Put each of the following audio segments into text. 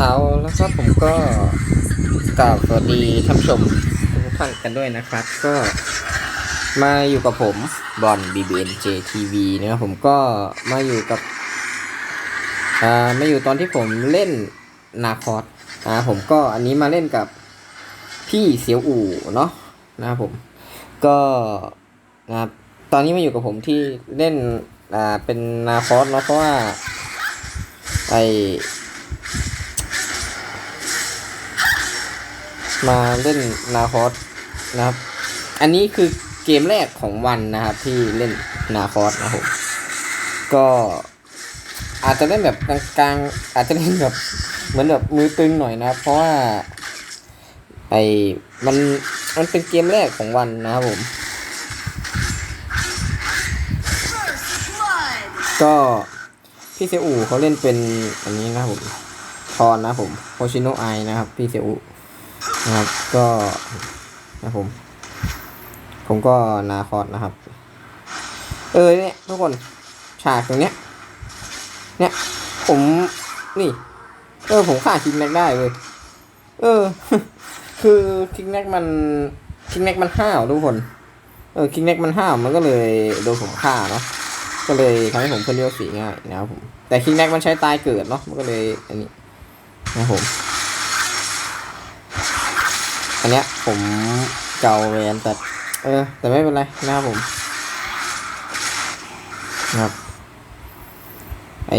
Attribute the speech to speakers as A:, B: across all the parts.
A: เอาแล้วครับผมก็กล่าวสวัสดีท่านผู้ชมทุกท่านกันด้วยนะครับ ก็มาอยู่กับผมบอล BBNJ TV นะครับผมก็มาอยู่กับอ่ามาอยู่ตอนที่ผมเล่นนาคอสอ่าผมก็อันนี้มาเล่นกับพี่เสียวอู่เนาะนะครับผมก็นะครับตอนนี้มาอยู่กับผมที่เล่นอ่าเป็นนาคอสเนาะเพราะว่าไอ มาเล่นนาคอสนะครับ อันนี้คือเกมแรกของวันนะครับ ที่เล่นนาคอสนะครับผมก็อาจจะเล่นแบบกลางๆอาจจะเล่นแบบเหมือนแบบมือตึงหน่อยนะครับเพราะว่าไอ้มันมันเป็นเกมแรกของวันนะครับผม ก็พี่เซอูเขาเล่นเป็นอันนี้นะครับผมทอนนะครับผมโฮชิโนไอนะครับพี่เซอู นะครับ ก็นะผม ผมก็นาคอสนะครับ เออเนี่ยทุกคนฉากตรงเนี้ย เนี่ย ผมนี่ เออ ผมฆ่าคิกแน็กได้เลยเออ คือคิกแน็กมันคิกแน็กมันห้าวทุกคนเออคิกแน็กมันห้าวมันก็เลยโดนผมฆ่าเนาะก็เลยทำให้ผมเพิ่มเลือดสีง่ายนะครับผมแต่คิกแน็กมันใช้ตายเกิดเนาะมันก็เลยอันนี้นะครับผม อันเนี้ยผมเก่าแวนแต่เออ แต่ไม่เป็นไรนะครับผมนะครับไอ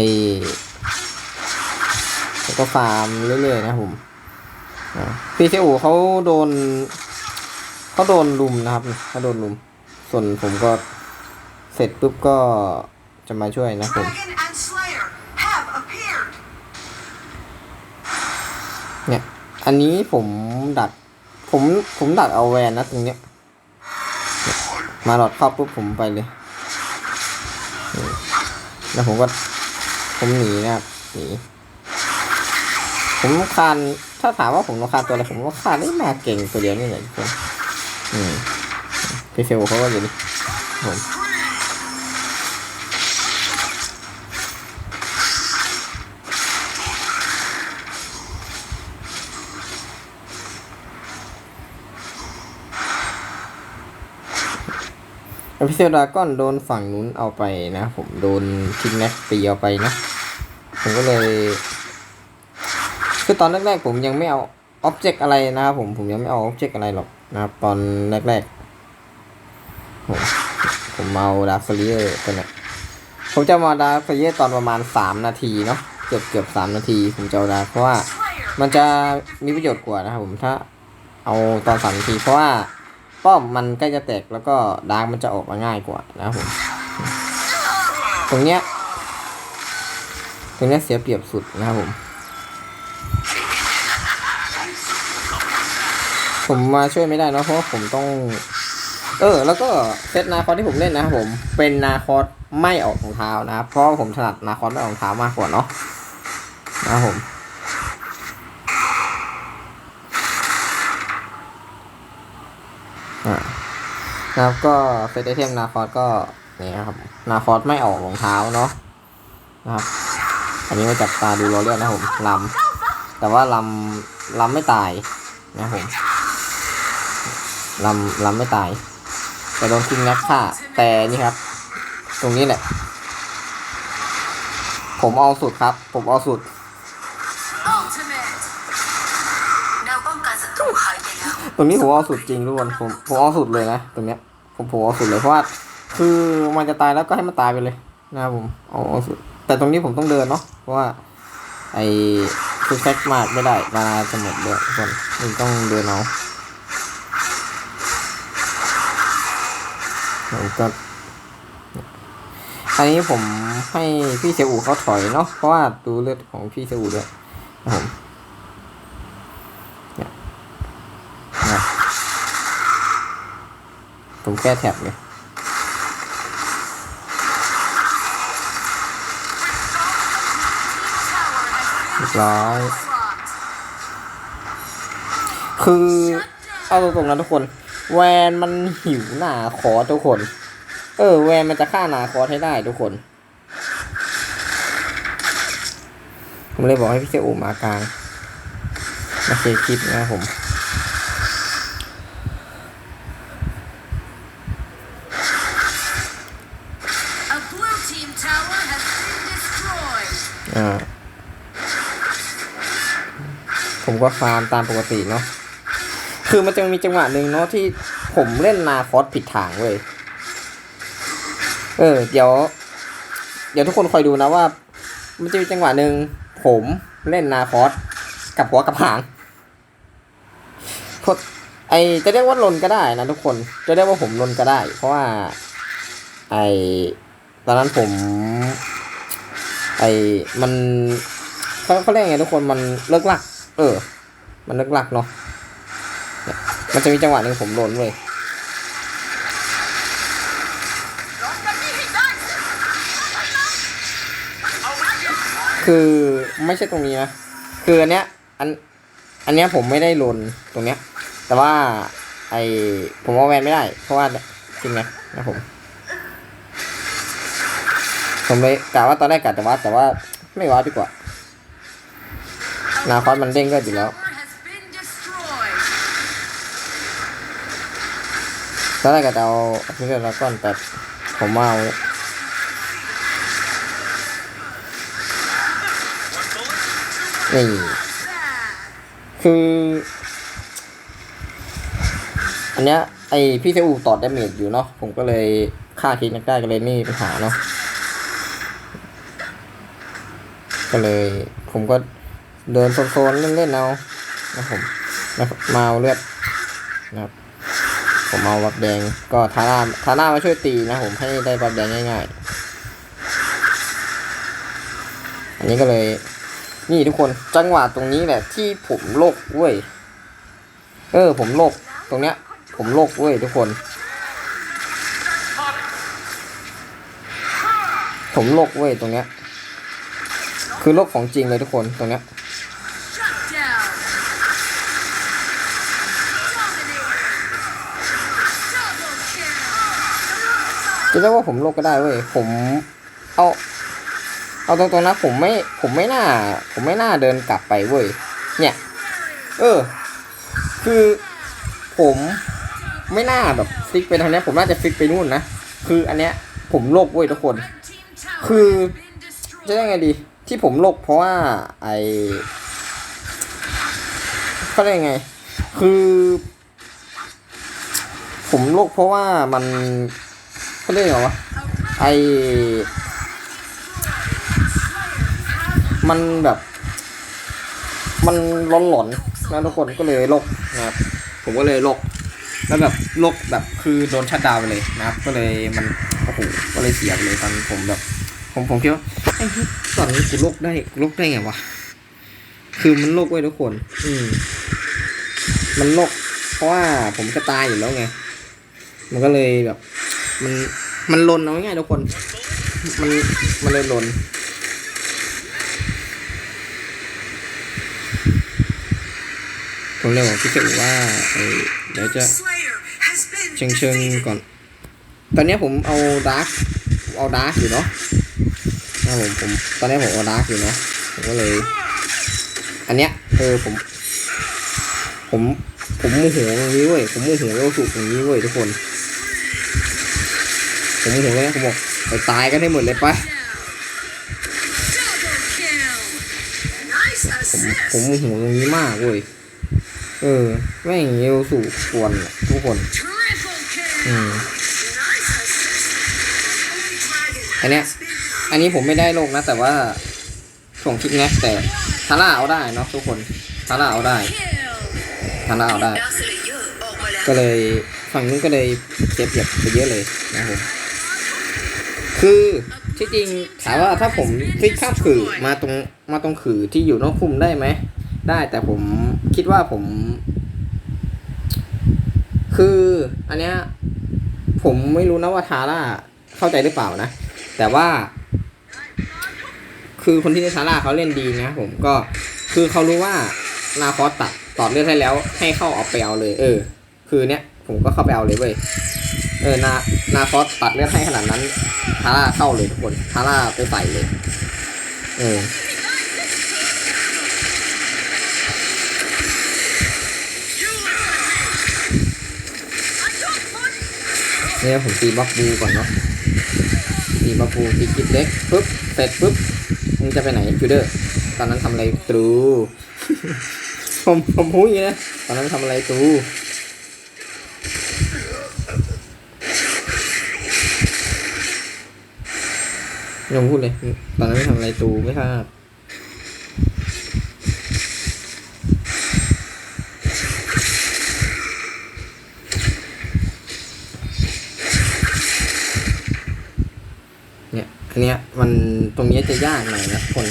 A: แล้วก็ฟาร์มเรื่อยๆนะครับผมอ่าพี่เซอูเขาโดนเขาโดนลุมนะครับเขาโดนลุม ส่วนผมก็เสร็จปุ๊บก็จะมาช่วยนะผม
B: Dragon and Slayer have appeared.
A: เนี่ย อันนี้ผมดัด ผมผมดัดเอาแวนนะตรงเนี้ย มาหลอดเข้าปุ๊บผมไปเลย แล้วผมก็ ผมหนีนะครับหนีผมคานถ้าถามว่าผมรำคานตัวอะไรผมก็คานได้มาเก่งตัวเดียวนี่แหละทุกคนอืมพี่เซลเขาก็อยู่นี่ผม อพิเซลดาก้อนโดนฝั่งนู้นเอาไปนะผมโดนคิงแน็กตีเอาไปนะผมก็เลยคือตอนแรกๆผมยังไม่เอาอ็อบเจกต์อะไรนะครับผมผมยังไม่เอาอ็อบเจกต์อะไรหรอกนะครับตอนแรกๆผมผมเอาดาร์ฟเลียร์ตัวเนี้ยผมจะมาดาร์ฟเลียร์ตอนประมาณสามนาทีเนาะเกือบเกือบสามนาที ผมจะเอาดาเพราะว่ามันจะมีประโยชน์กว่านะครับผมถ้าเอาตอนสามนาทีเพราะว่า ป้อมมันใกล้จะแตกแล้วก็ดาร์กมันจะออกมาง่ายกว่านะครับผมตรงเนี้ยตรงเนี้ยเสียเปรียบสุดนะครับผม ผมมาช่วยไม่ได้เนะเพราะว่าผมต้อง เออ แล้วก็เซตนาคอสที่ผมเล่นนะครับผมเป็นนาคอสไม่ออกรองเท้านะครับเพราะว่าผมถนัดนาคอสไม่ออกรองเท้ามากกว่าเนาะนะครับผม อ่าครับก็เซตไอเทมนาคอสก็นี่นะครับนาคอสไม่ออกรองเท้าเนาะนะครับ อันนี้มาจับตาดูรอเลือดนะผมลำแต่ว่าลำลำไม่ตายนะผมลำลำไม่ตาย แต่โดนคิงน็กฆ่าแต่นี่ครับ ตรงนี้แหละผมเอาสุดครับ ผมเอาสุด
B: ร
A: งนี้ผมเอาสุดจริงทุกคนผมผมเอาสุดเลยนะตรงเนี้ยผมผมเอาสุดเลยเพราะว่าคือมันจะตายแล้วก็ให้มันตายไปเลยนะครับผมเอาเอาสุด แต่ตรงนี้ผมต้องเดินเนาะเพราะว่า ไอคือแฟกมากไม่ได้เวลาจะหมดเลยทุกคนมันต้องเดินเอาผมก็อันนี้ผมให้พี่เซอูเขาถอยเนาะเพราะว่าดูเลือดของพี่เซอูด้วยนะผมเนี่ยนะ ผมแก้แท็บไงเรียบร้อย คือเอาตรงๆนะทุกคน แวนมันหิวหนาคอทุกคน เออ แวนมันจะฆ่าหนาคอให้ได้ทุกคน ผมเลยบอกให้พี่เจ้าอูมากลางโอเคคลิปนะผม ก็ฟาร์มตามปกติเนาะคือมันจะมีจังหวะหนึ่งเนาะที่ผมเล่นนาคอสผิดทางเว้ยเออ เดี๋ยว เดี๋ยวทุกคนคอยดูนะว่า มันจะมีจังหวะหนึ่งผมเล่นนาคอสกับหัวกับหางโทษไอจะเรียกว่าลนก็ได้นะทุกคน จะเรียกว่าผมลนก็ได้ เพราะว่า ไอตอนนั้นผม ไอมันเขาเขาเรียกไงทุกคนมันเลิกลัก เออ มันลิกลักเนาะมันจะมีจังหวะหนึ่งผมหล่นเว้ยคือไม่ใช่ตรงนี้นะ คืออันเนี้ยอันอันเนี้ยผมไม่ได้หล่นตรงเนี้ย แต่ว่าไอผมเอาแวนไม่ได้ เพราะว่าจริงนะนะผม ผมเลยกะว่าตอนแรกกะจะวัดแต่ว่าไม่วัดดีกว่า นาคอสมันเด้งก็อยู่แล้ว
B: Tower has been destroyed.
A: ตอนแรกก็จะเอาพิเศษแล้วก่อนแต่ผมเอานี่คือ อันเนี้ยไอพี่เซอูต่อดาเมจอยู่เนาะผมก็เลยฆ่าคิดนักได้ก็เลยไม่มีปัญหาเนาะก็เลยผมก็ เดินโซนๆเล่นๆเอานะผมนะครับมาเอาเลือดนะครับผมเอาบับแดงก็ทาร่าทาร่ามาช่วยตีนะผมให้ได้บับแดงง่ายๆ อันนี้ก็เลย นี่ทุกคนจังหวะตรงนี้แหละที่ผมโลกเว้ยเออ ผมโลกตรงเนี้ย ผมโลกเว้ยทุกคน ผมโลกเว้ยตรงเนี้ย คือโลกของจริงเลยทุกคนตรงเนี้ย จะเรียกว่าผมโลกก็ได้เว้ยผมเอา เอาตรงๆนะผมไม่ผมไม่น่า ผมไม่น่าเดินกลับไปเว้ยเนี่ย เออ คือผมไม่น่าแบบฟิกไปทางเนี้ยผมน่าจะฟิกไปนู่นนะคืออันเนี้ยผมโลกเว้ยทุกคน คือจะยังไงดี ที่ผมโลกเพราะว่าไอเขาเรียกไง คือ ผมโลกเพราะว่ามัน เขาเรียกยังไงวะไอมันแบบ มันร้อนหลอนๆนะทุกคนก็เลยลกนะครับ ผมก็เลยลก แล้วแบบลกแบบคือโดนชัดดาวไปเลยนะครับ ก็เลยมันโอ้โหก็เลยเสียไปเลยตอนผมแบบ ผมผมคิดว่าไอ้ที่ตอนนี้กูลกได้ลกได้ไงวะคือมันโลกไว้ทุกคน อืม มันโลกเพราะว่าผมจะตายอยู่แล้วไง มันก็เลยแบบ มัน มันลนเอาง่ายๆทุกคน มันมันเลยลนผมเลยบอกพี่เจ๋ว่าเดี๋ยวจะเชิงเชิงก่อน ตอนนี้ผมเอาดาร์กเอาดาร์กอยู่เนาะนะผมผมตอนนี้ผมเอาดาร์กอยู่เนาะผมก็เลย อันเนี้ยเออผม ผมผมโมโหตรงนี้เว้ยผมโมโหโลสุตรงนี้เว้ยทุกคน ผมโมโหเลยนะผมบอกไปตายกันให้หมดเลยไป
B: down. Double kill. Nice
A: ผม
B: assist.
A: ผมโมโหตรงนี้มากเว้ยเออแม่งเอลสูกวนอะทุกคน
B: Triple kill.
A: อืม
B: Nice assist.
A: อันเนี้ยอันนี้ผมไม่ได้ลงนะ แต่ว่าส่งคลิปนะแต่ทาร่าเอาได้เนาะทุกคนทาร่าเอาได้
B: Kill.
A: ทาร่าเอาได้
B: ดาวสเลเยอร์ออกมาแล้ว
A: ก็เลยฝั่งนู้นก็เลยเสียเปรียบไปเยอะเลยนะครับผม คือที่จริงถามว่าถ้าผมฟิกข้ามขื่อมาตรงมาตรงขื่อที่อยู่นอกคุมได้ไหม ได้แต่ผมคิดว่าผม คืออันเนี้ยผมไม่รู้นะว่าทาร่าเข้าใจหรือเปล่านะ แต่ว่า คือคนที่เล่นทาร่าเขาเล่นดีนะผมก็คือเขารู้ว่านาคอสตัดตอดเลือดให้แล้ว ให้เข้าเอาไปเอาเลย เออ คือเนี้ยผมก็เข้าไปเอาเลยเว้ยเออนา นาคอสตัดเลือดให้ขนาดนั้นทาร่าเข้าเลยทุกคนทาร่าไปใส่เลยเออเนี่ยผมตีบักบูก่อนเนาะตีบักบูตีกิ๊บเล็กปุ๊บเสร็จปุ๊บมึงจะไปไหนจูเดอร์ตอนนั้นทำอะไรตรูผมผมพูดอย่างนี้นะตอนนั้นทำอะไรตู ไม่ต้องพูดเลย ตอนนั้นไม่ทำอะไรตูไม่ทราบเนี่ยอันเนี้ยมันตรงนี้จะยากหน่อยนะคน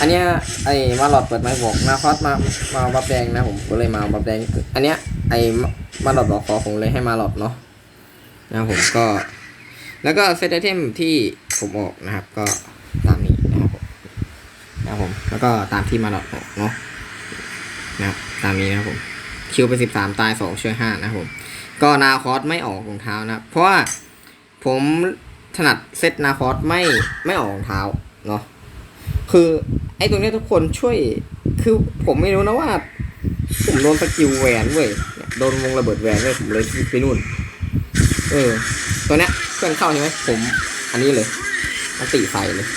A: อันเนี้ยไอ้มาหลอดเปิดไม้บอกนาคอสมามาบับแดงนะผมก็เลยมาบับแดง อันเนี้ยไอ้มาหลอดบอกขอผมเลยให้มาหลอดเนาะนะผมก็ แล้วก็เซตไอเทมที่ ผมออกนะครับ ก็ตามนี้นะครับผมนะครับผมแล้วก็ตามที่มาหลอดออกเนาะนะครับตามนี้นะครับผมคิวไปสิบสามตายสองช่วยห้านะครับผม ก็นาคอสไม่ออกรองเท้านะเพราะว่าผมถนัดเซตนาคอสไม่ไม่ออกรองเท้าเนาะคือไอ้ตรงเนี้ยทุกคนช่วย คือผมไม่รู้นะว่า ผมโดนสกิลแหวนเว้ยเนี่ยโดนวงระเบิดแหวนเว้ยผมเลยไปนู่น เออ ตัวเนี้ยเพื่อนเข้าใช่ไหมผม อันนี้เลย อันติใส่เลย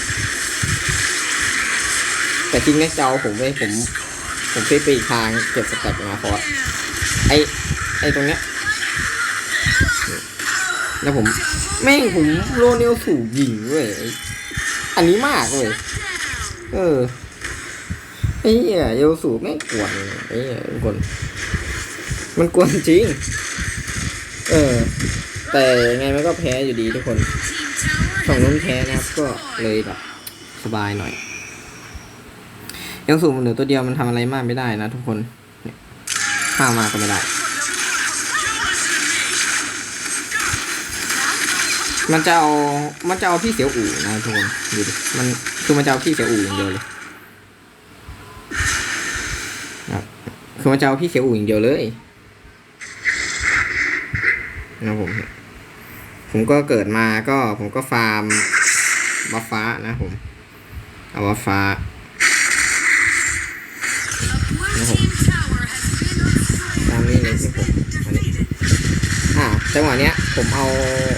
A: แต่จริงนี่ยจะเอาผมไปผม ผมไปไปอีกทางเก็บสแต็กนาคอสไอไอตรงเนี้ยแล้วผม แม่งผมโรเนลสูบยิงเว้ยไออันนี้มากเว้ยเออไอ้เหี้ยเอลสูบแม่งกวนไอ้เหี้ยทุกคนมันกวนจริง เออ แต่ยังไงมันก็แพ้อยู่ดีทุกคนฝั่งนู้นแพ้นะครับก็เลยแบบสบายหน่อยเอลสูบมันเหลือตัวเดียวมันทำอะไรมากไม่ได้นะทุกคนเนี่ยข้ามมาก็ไม่ได้ มันจะเอา มันจะเอาพี่เสียวอู่นะทุกคนดูดิ มันคือมันจะเอาพี่เสียวอู่อย่างเดียวเลยคือมันจะเอาพี่เสียวอู่อย่างเดียวเลย นะผม ผมก็เกิดมาก็ผมก็ฟาร์มบัฟฟ้านะผม เอาบัฟฟ้านะผมตามนี้เลยที่ผมอันนี้อ่าจังหวะเนี้ย ผมเอา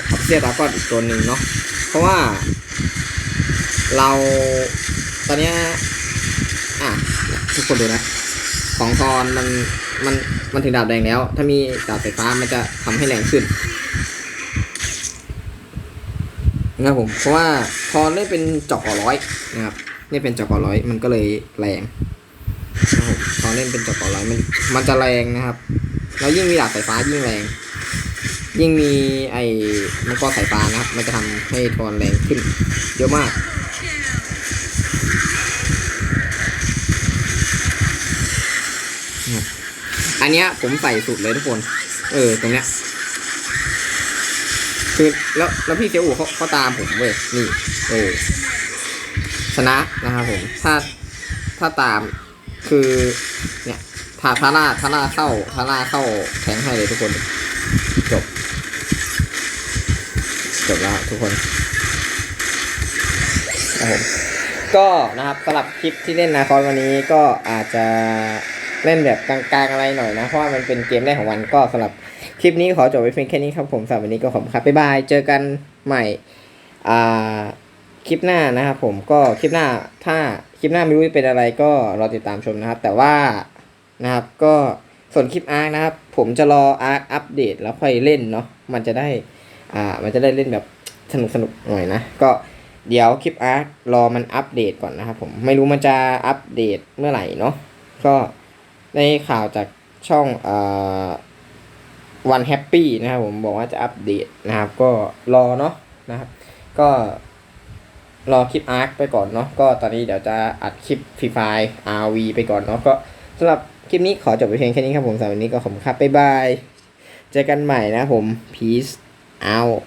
A: ออฟเซียดราก้อนอีกตัวหนึ่งเนาะ เพราะว่า เราตอนเนี้ยอะทุกคนดูนะ ของทอนมัน มันมันถึงดาบแดงแล้ว ถ้ามีดาบไฟฟ้ามันจะทำให้แรงขึ้นนะครับผม เพราะว่าทอนได้เป็นจอกอร้อยนะครับนี่เป็นจอกอร้อยมันก็เลยแรงนะครับผมทอนเล่นเป็นจอกอร้อยมันมันจะแรงนะครับ แล้วยิ่งมีดาบไฟฟ้ายิ่งแรง ยิ่งมีไอ้มังกรสายฟ้านะครับ มันจะทำให้ทอนแรงขึ้น เยอะมาก อันเนี้ยผมใส่สุดเลยทุกคน เออ ตรงเนี้ย คือแล้วแล้วพี่เซียวอู่เขาเขาตามผมเว้ย นี่ เออ ชนะนะครับผม ถ้าถ้าตามคือ เนี่ยทาทาร่าทาร่าเข้าทาร่าเข้าแทงให้เลยทุกคน จบ จบแล้วทุกคนครับผมก็นะครับสำหรับคลิปที่เล่นนาคอนวันนี้ก็อาจจะ เล่นแบบกลางๆอะไรหน่อยนะ เพราะว่ามันเป็นเกมแรกของวันก็สำหรับคลิปนี้ขอจบไว้เพียงแค่นี้ครับผมสำหรับวันนี้ก็ขอบคุณครับบ๊ายบายเจอกันใหม่อ่าคลิปหน้านะครับผมก็คลิปหน้าถ้าคลิปหน้าไม่รู้จะเป็นอะไรก็รอติดตามชมนะครับ แต่ว่านะครับก็ส่วนคลิปอาร์คนะครับ ผมจะรออาร์คอัปเดตแล้วค่อยเล่นเนาะมันจะได้อ่ามันจะได้เล่นแบบสนุกสนุกๆหน่อยนะก็เดี๋ยวคลิปอาร์ครอมันอัปเดตก่อนนะครับผมไม่รู้มันจะอัปเดตเมื่อไหร่เนาะก็ ได้ข่าวจากช่องอ่าวันแฮปปี้นะครับผมบอกว่าจะอัปเดตนะครับ ก็รอเนาะนะครับ ก็รอคลิปอาร์คไปก่อนเนาะก็ตอนนี้เดี๋ยวจะอัดคลิปฟรีไฟ RV ไปก่อนเนาะก็สำหรับคลิปนี้ขอจบไปเพียงแค่นี้ครับผมสำหรับวันนี้ก็ขอบคุณครับบ๊ายบาย เจอกันใหม่นะครับผม peace out